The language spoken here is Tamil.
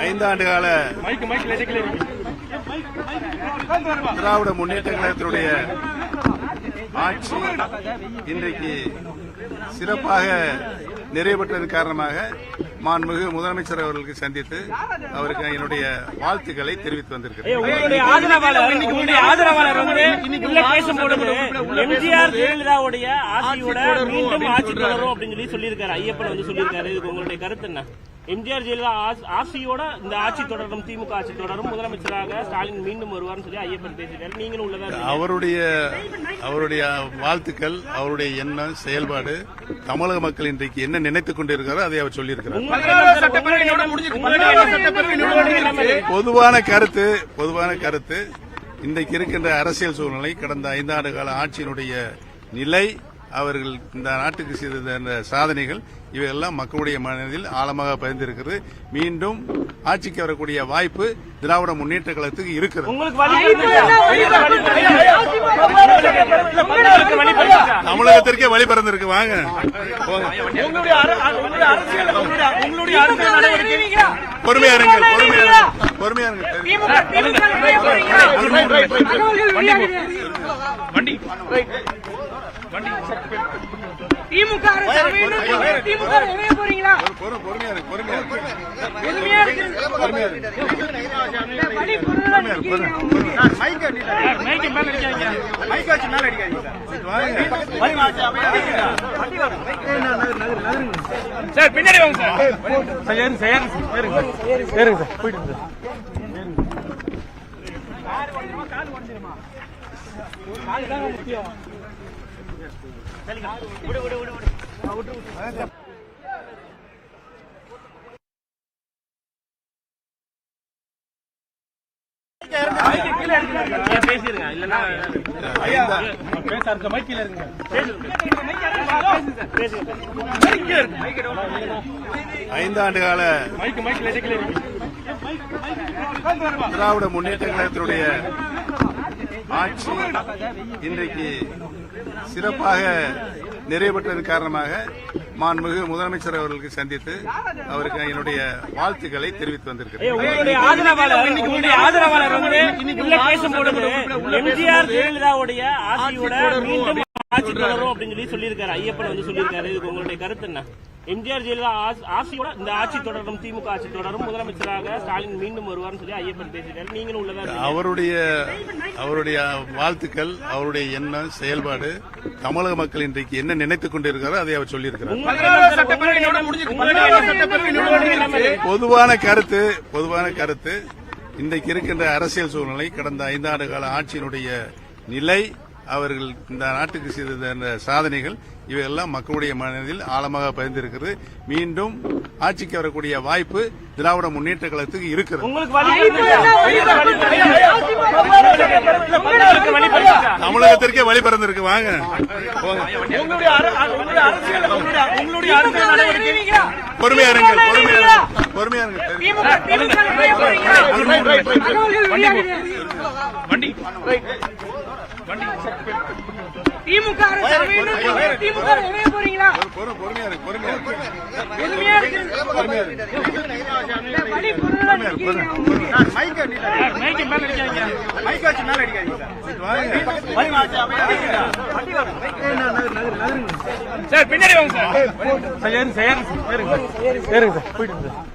ஐந்தாண்டு கால மைக் மைக் லெஜக்கில இருக்கு திராவிட முன்னேற்ற கழகத்தினுடைய ஆட்சி இன்றைக்கு சிறப்பாக நிறைவு பெற்றதன் காரணமாக மாண்புமிகு முதலமைச்சர் அவர்களுக்கு சந்தித்து அவருக்கு என்னுடைய வாழ்த்துக்களை தெரிவித்து வந்திருக்கிறேன். எம்ஜிஆர் ஜெயலலிதா ஆட்சியோட இந்த ஆட்சி தொடரும் திமுக ஆட்சி தொடரும். முதலமைச்சராக ஸ்டாலின் மீண்டும் வருவார்னு சொல்லி ஐயப்பன் பேசிட்டாரு நீங்களும் உள்ளதா. அவருடைய அவருடைய வாழ்த்துக்கள் அவருடைய எண்ணம் செயல்பாடு தமிழக மக்கள் இன்றைக்கு என்ன நினைத்துக் கொண்டிருக்காரோ அதை அவர் சொல்லியிருக்கிறார்? பொதுவான கருத்து பொதுவான கருத்து இன்றைக்கு இருக்கின்ற அரசியல் சூழ்நிலை கடந்த ஐந்தாண்டு கால ஆட்சியினுடைய நிலை அவர்கள் இந்த நாட்டுக்கு செய்த அந்த சாதனைகள் இவையெல்லாம் மக்களுடைய மனதில் ஆழமாக பதிந்திருக்கிறது. மீண்டும் ஆட்சிக்கு வரக்கூடிய வாய்ப்பு திராவிட முன்னேற்ற கழகத்துக்கு இருக்கிறது? தமிழகத்திற்கே வழி பிறந்திருக்கு வாங்க. பொறுமையா இருங்கள் பொறுமையா பொறுமையா இருங்கள் திமுக. திமுக அமைய போறீங்களா? பொறு- பொறுமையா பொறுமையா பொறுமையா இருக்கு. பொறுமையா சார் பின்னாடி வாங்க சார். சார் ஏறுங்க சார் ஏறுங்க சார். ஏறுங்க சார். ஏறுங்க சார் பேசிருங்க இல்லன்னா பேச இருக்க மைக்கில இருங்க ஐந்தாண்டு கால திராவிட முன்னேற்ற கழகத்தினுடைய ஆட்சி இன்றைக்கு சிறப்பாக நிறைவு காரணமாக மாண்புமிகு முதலமைச்சர் அவர்களுக்கு சந்தித்து அவருக்கு என்னுடைய வாழ்த்துக்களை தெரிவித்து வந்திருக்கிறேன். ஆட்சி தொடரும் அப்படின்னு சொல்லி சொல்லியிருக்காரு. ஐயப்பன் வந்து சொல்லியிருக்காரு. இதுக்கு உங்களுடைய கருத்து என்ன? எம்ஜிஆர் ஜெயலலிதா ஆட்சியோட இந்த ஆட்சி தொடரும் திமுக ஆட்சி தொடரும். முதலமைச்சராக ஸ்டாலின் மீண்டும் வருவார்னு சொல்லி ஐயப்பன் பேசிட்டாரு நீங்களும் உள்ளதா. அவருடைய அவருடைய வாழ்த்துக்கள் அவருடைய எண்ணம் செயல்பாடு தமிழக மக்கள் இன்றைக்கு என்ன நினைத்துக் கொண்டிருக்காரோ அதை அவர் சொல்லியிருக்கிறார்? பொதுவான கருத்து பொதுவான கருத்து இன்றைக்கு இருக்கின்ற அரசியல் சூழ்நிலை கடந்த ஐந்தாண்டு கால ஆட்சியினுடைய நிலை அவர்கள் இந்த நாட்டுக்கு செய்த அந்த சாதனைகள் இவையெல்லாம் மக்களுடைய மனதில் ஆழமாக பதிந்திருக்கிறது மீண்டும் ஆட்சிக்கு வரக்கூடிய வாய்ப்பு திராவிட முன்னேற்ற கழகத்துக்கு இருக்கிறது? தமிழகத்திற்கே வழி பிறந்திருக்கு வாங்க போங்க. உங்களுடைய அர- உங்களுடைய அரசியல் உங்களுடைய உங்களுடைய அரசியல் நடவடிக்கை பொறுமையா இருங்கள் பொறுமையா பொறுமையா வெளியாகுது. வண்டி திமுக. திமுக அமைய போறீங்களா? பொறு- பொறுமையா இருக்கு. பொறுமையா சார் பின்னாடி வாங்க சார். சார் ஏறுங்க சார் ஏறுங்க சார். ஏறுங்க சார். ஏறுங்க சார். போயிட்டு சார்.